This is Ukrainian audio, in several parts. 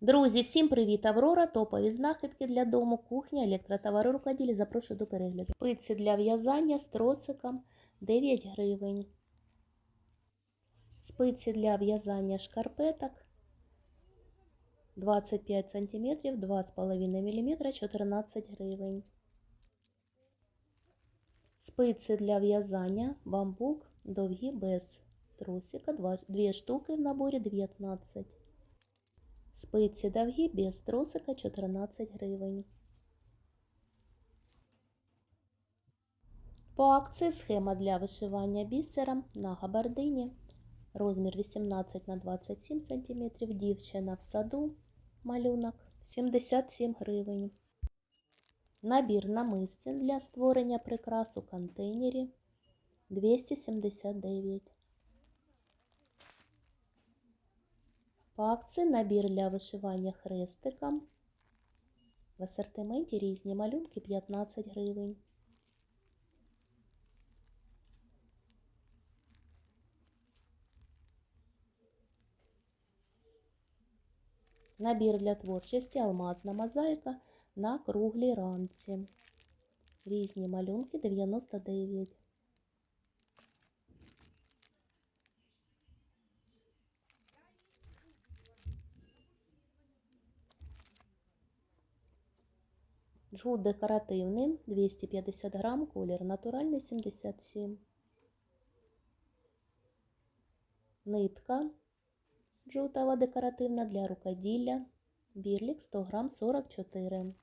Друзі, всім привіт! Аврора, топові знахідки для дому, кухня, електротовари рукоділі. Запрошую до перегляду. Спиці для в'язання з тросиком 9 гривень. Спиці для в'язання шкарпеток 25 см, 2,5 мм, 14 гривень. Спиці для в'язання бамбук довгі без тросика, 2 штуки в наборі 19 Спиці довгі без тросика 14 гривень. По акції схема для вишивання бісером на габардині. Розмір 18 на 27 см. Дівчина в саду. Малюнок 77 гривень. Набір намистин для створення прикрас у контейнері 279 По акції набір для вишивання хрестиком. В асортименті різні малюнки 15 гривень. Набір для творчості алмазна мозаїка на круглій рамці. Різні малюнки 99. Джут декоративний 250 грам, колір натуральний 77. Нитка джутова декоративна для рукоділля. Бірлік 100 грам 44.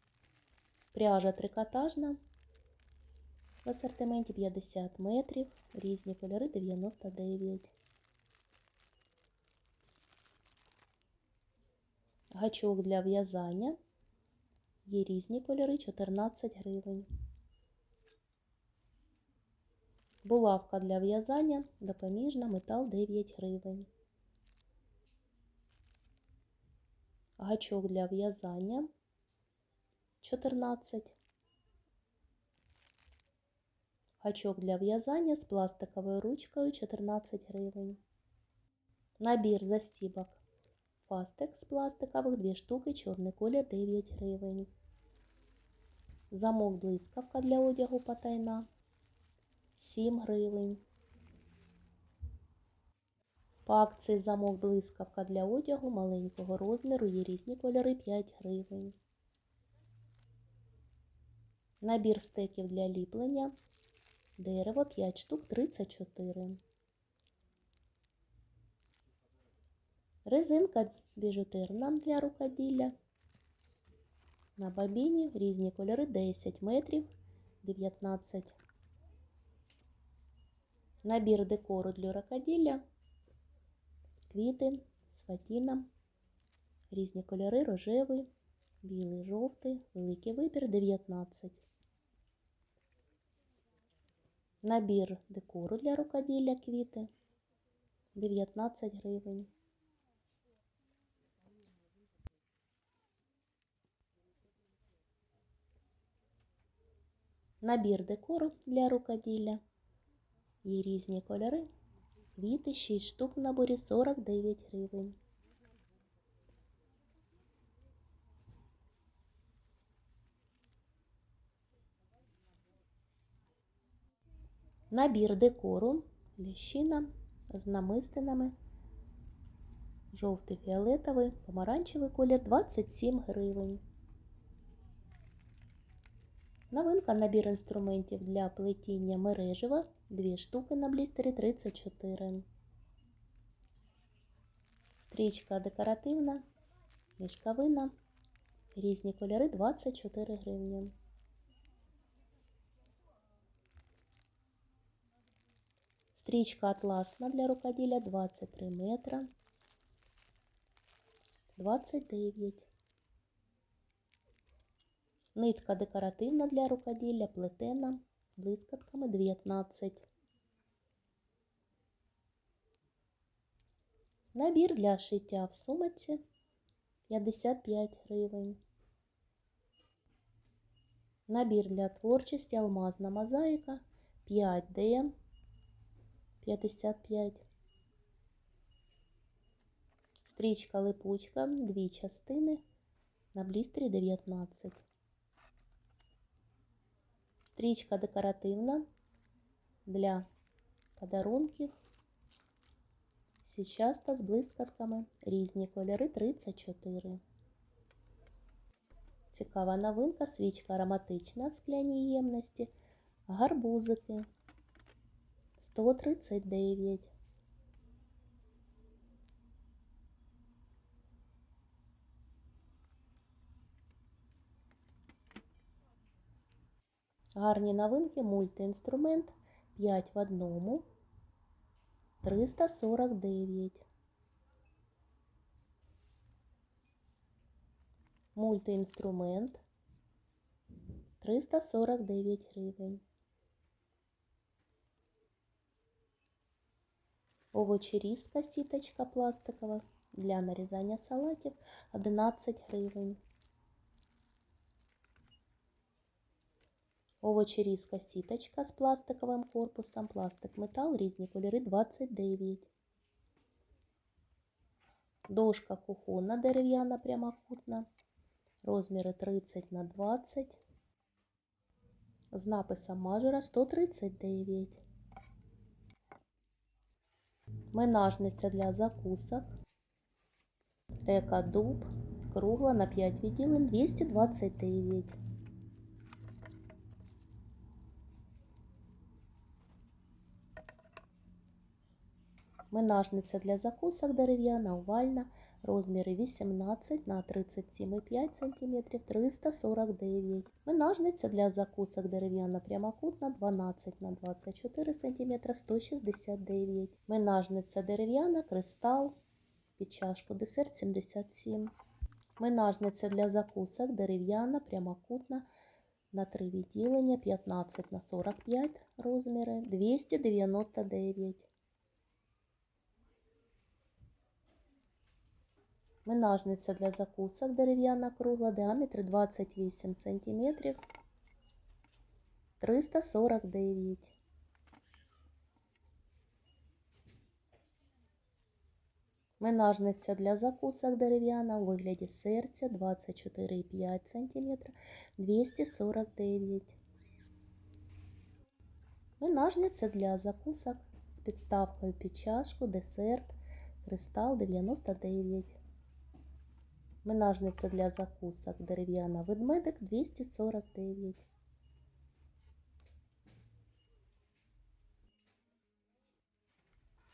Пряжа трикотажна. В асортименті 50 метрів. Різні кольори 99. Гачок для в'язання. Є різні кольори 14 гривень. Булавка для в'язання допоміжна метал 9 гривень. Гачок для в'язання 14. Гачок для в'язання з пластиковою ручкою 14 гривень. Набір застібок Фастек з пластикових 2 штуки, чорний колір 9 гривень. Замок блискавка для одягу потайна 7 гривень. По акції замок блискавка для одягу маленького розміру є різні кольори 5 гривень. Набір стеків для ліплення. Дерево 5 штук 34. Резинка біжутерна для рукоділля. На бабіні різні кольори 10 метрів 19. Набір декору для рукоділля. Квіти з фатіном. Різні кольори рожевий, білий, жовтий, великий вибір 19. Набір декору для рукоділля квіти 19 гривень. Набір декору для рукоділля. Є різні кольори. Квіти 6 штук в наборі 49 гривень. Набір декору ліщина з намистинами. Жовтий фіолетовий, помаранчевий колір 27 гривень. Новинка набір інструментів для плетіння мережева. Дві штуки на блістері 34. Стрічка декоративна, мішковина. Різні кольори 24 гривні. Стрічка атласна для рукоділля 23 метра. 29. Нитка декоративна для рукоділля, плетена, блискавками 19. Набір для шиття в сумочці 55 гривень. Набір для творчості алмазна мозаїка 5D 55. Стрічка липучка, дві частини на блістері 19. Стрічка декоративна для подарунків. Січаста з блискавками. Різні кольори 34. Цікава новинка, свічка ароматична в скляній ємності. Гарбузики 139. Гарні новинки, мультиінструмент 5 в одному 349. Мультиінструмент 349 гривень. Овочерізка сіточка пластикова для нарізання салатів 11 гривень. Овочерізка сіточка з пластиковим корпусом, пластик метал, різні кольори 29. Дошка кухонна дерев'яна прямокутна. Розміри 30 на 20. З написом мажора 139. Минажниця для закусок. Екодуб. Кругла на 5 відділень 229. Минажниця для закусок дерев'яна, овальна, розміри 18 на 37,5 см 349 Минажниця для закусок дерев'яна прямокутна 12 на 24 см 169 Минажниця дерев'яна, кристал, під чашку десерт 77 Минажниця для закусок дерев'яна, прямокутна на 3 відділення 15 на 45 розміри 299 Минажниця для закусок дерев'яна кругла, діаметр 28 см 349. Минажниця для закусок дерев'яна у вигляді серця 24,5 см 249. Минажниця для закусок з підставкою під чашку, десерт, кристал 99. Минажниця для закусок дерев'яна ведмедик 249.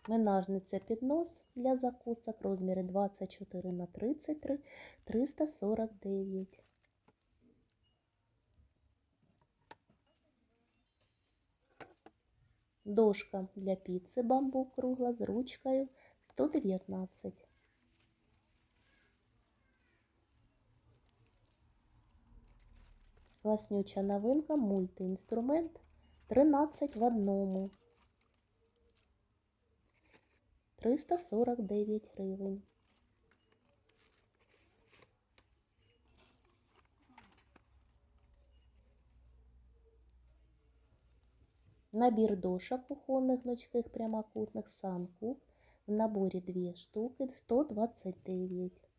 Минажниця піднос для закусок розміри 24 на 33 349. Дошка для піци бамбук кругла з ручкою 119. Класнюча новинка, мультиінструмент 13 в одному. 349 гривень. Набір дошок кухонних гнучких прямокутних санкук. В наборі 2 штуки 129.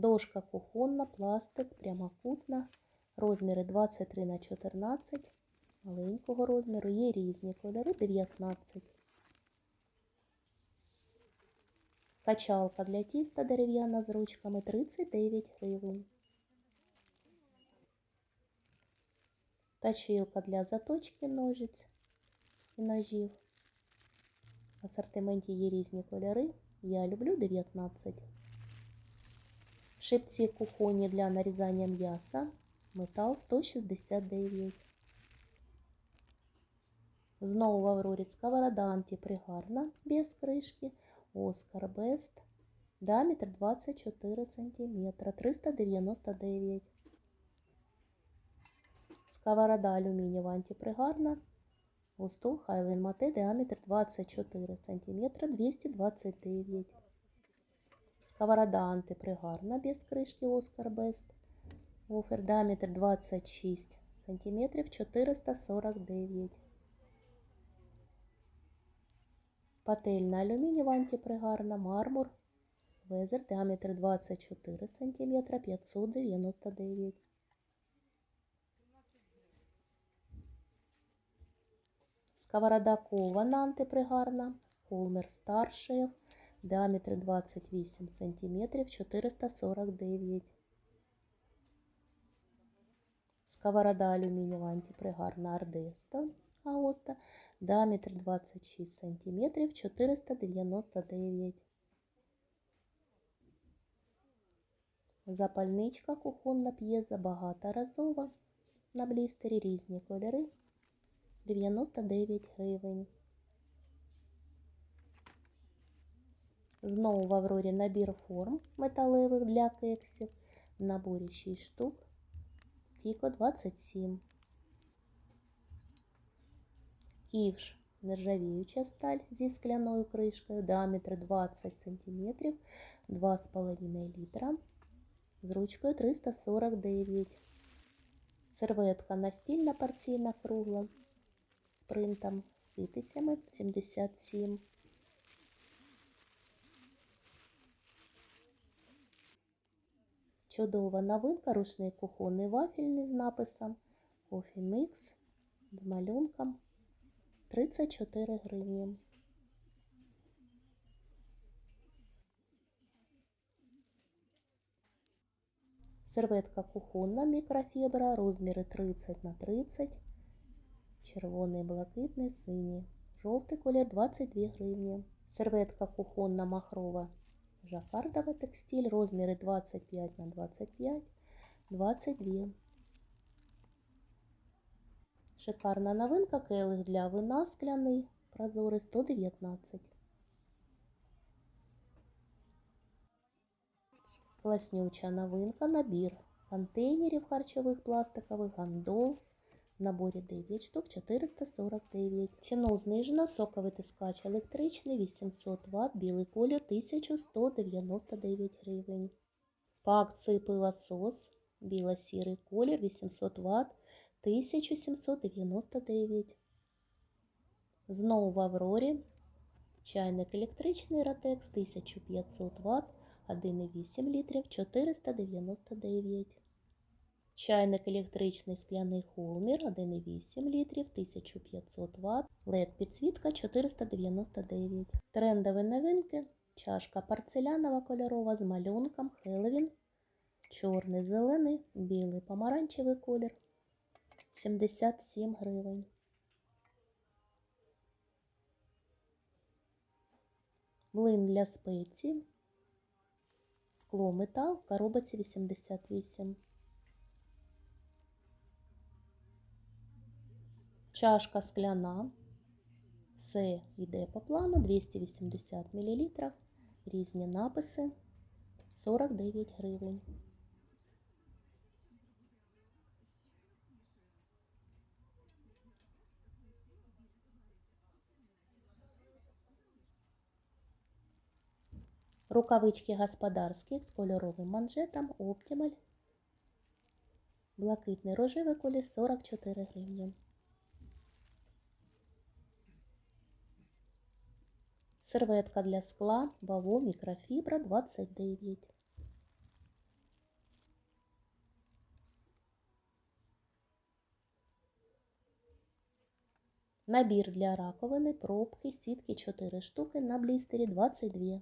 Дошка кухонна, пластик, прямокутна, розміри 23 на 14, маленького розміру, є різні кольори 19. Качалка для тіста дерев'яна з ручками 39 гривень. Точилка для заточки ножиць і ножів. В асортименті є різні кольори. Я люблю 19. Шипці кухонні для нарізання м'яса. Метал 169. Знову в Аврорі сковорода антипригарна без кришки. Оскар Бест. Діаметр 24 см. 399. Сковорода алюмінієва антипригарна. Густу Хайлен Мате. Діаметр 24 см. 229 Сковорода антипригарна без кришки Оскар Бест. Офер діаметр 26 см 449. Пательна алюмінієва антипригарна, мармур, везер, діаметр 24 см, 599. Сковорода кована антипригарна, Холмер Старшев, діаметр 28 см, 449. Сковорода алюмінієва антипригарна Ардеста, Аоста, діаметр 26 см, 499. Запальничка кухонна п'єза багаторазова. На блістері різні кольори. 99 гривень. Знову в Аврорі набір форм металевих для кексів. В наборі 6 штук. Тіко 27. Ківш нержавіюча сталь зі скляною кришкою. Діаметр 20 см, 2,5 літра. З ручкою 349. Серветка настільна порційна кругла з принтом з китицями 77. Чудова новинка, рушник кухонний вафельний з написом Coffee Mix з малюнком 34 гривні. Серветка кухонна мікрофібра, розміри 30 на 30, червоний, блакитний, синій, жовтий колір 22 гривні. Серветка кухонна махрова, жакардова текстиль, розміри 25 на 25, 22. Шикарна новинка, келих для вина скляний, прозорий 119. Класнюча новинка, набір контейнерів харчових пластикових, гандол. В наборі 9 штук 449. Ціну знижено, соковитискач електричний 800 Вт, білий колір 1199 гривень. По акції пилосос, біло-сірий колір 800 Вт 1799. Знову в Аврорі. Чайник електричний Ротекс 1500 Вт. 1,8 літрів 499. Чайник електричний скляний холмір 1,8 літрів 1500 Вт. LED підсвітка 499. Трендові новинки. Чашка порцелянова кольорова з малюнком Хеллоуін. Чорний, зелений, білий, помаранчевий колір. 77 гривень. Млин для спецій. Скло метал в коробці 88. Чашка скляна. Все йде по плану 280 мл. Різні написи 49 гривень. Рукавички господарські з кольоровим манжетом Optimal. Блакитний рожевий колір 44 гривні. Серветка для скла Баво мікрофібра 29. Набір для раковини, пробки, сітки 4 штуки на блістері 22.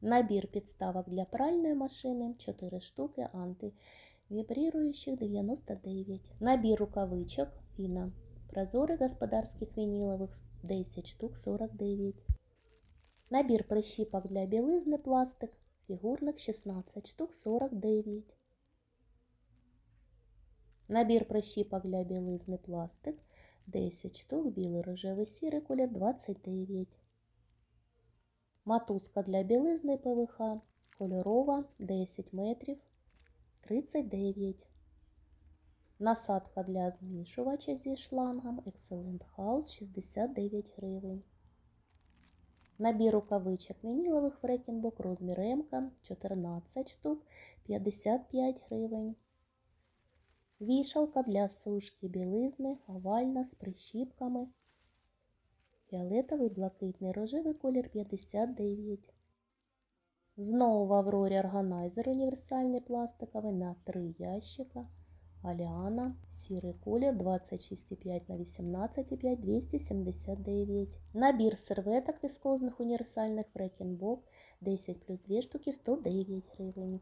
Набір підставок для пральної машини 4 штуки антивібріруючих 99. Набір рукавичок фіна. Прозорих господарських вінілових 10 штук 49. Набір прищіпок для білизни пластик фігурних 16 штук 49. Набір прищіпок для білизни пластик 10 штук, білий рожевий сірий колір 29. Матузка для білизни ПВХ кольорова 10 метрів 39. Насадка для змішувача зі шлангом Excellent House 69 гривень. Набір рукавичок вінілових фрекінбок розмір М 14 штук 55 гривень. Вішалка для сушки білизни овальна з прищіпками Фіолетовий, блакитний, рожевий колір 59. Знову в Аврорі органайзер універсальний пластиковий на 3 ящика. Аліана, сірий колір 26,5 на 18,5, 279. Набір серветок віскозних універсальних Фрекенбок 10 плюс 2 штуки 109 гривень.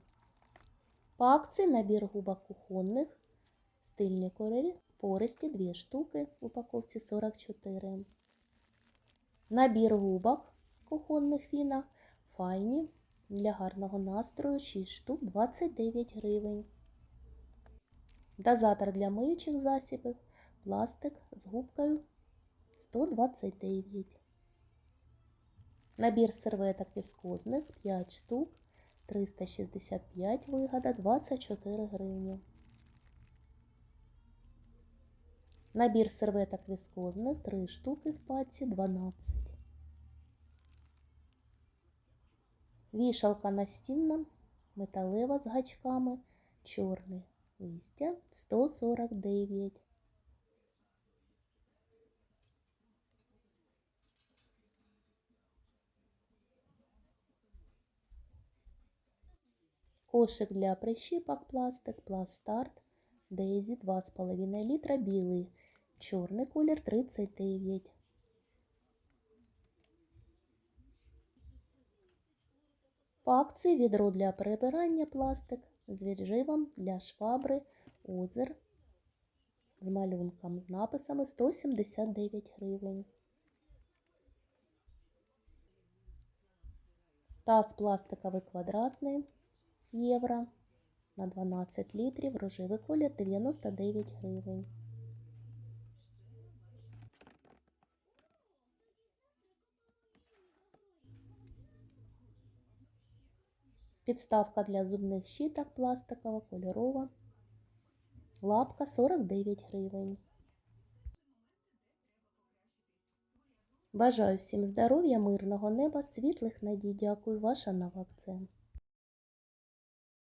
По акції набір губок кухонних, стильні кольори, пористі 2 штуки, в упаковці 44. Набір губок кухонних фінах, файні, для гарного настрою 6 штук 29 гривень. Дозатор для миючих засібів, пластик з губкою 129. Набір серветок віскозних 5 штук 365 вигода 24 гривні. Набір серветок віскозних 3 штуки в паці 12. Вішалка настінна, металева з гачками, чорний листя 149. Кошик для прищіпок пластик, пластарт, Дейзі 2,5 літра білий, чорний колір 39. По акції відро для прибирання пластик з відживом для швабри озер з малюнком з написами 179 гривень. Таз пластиковий квадратний євро на 12 літрів, рожевий колір 99 гривень. Підставка для зубних щіток пластикова, кольорова. Лапка 49 гривень. Бажаю всім здоров'я, мирного неба, світлих надій. Дякую, ваша нова.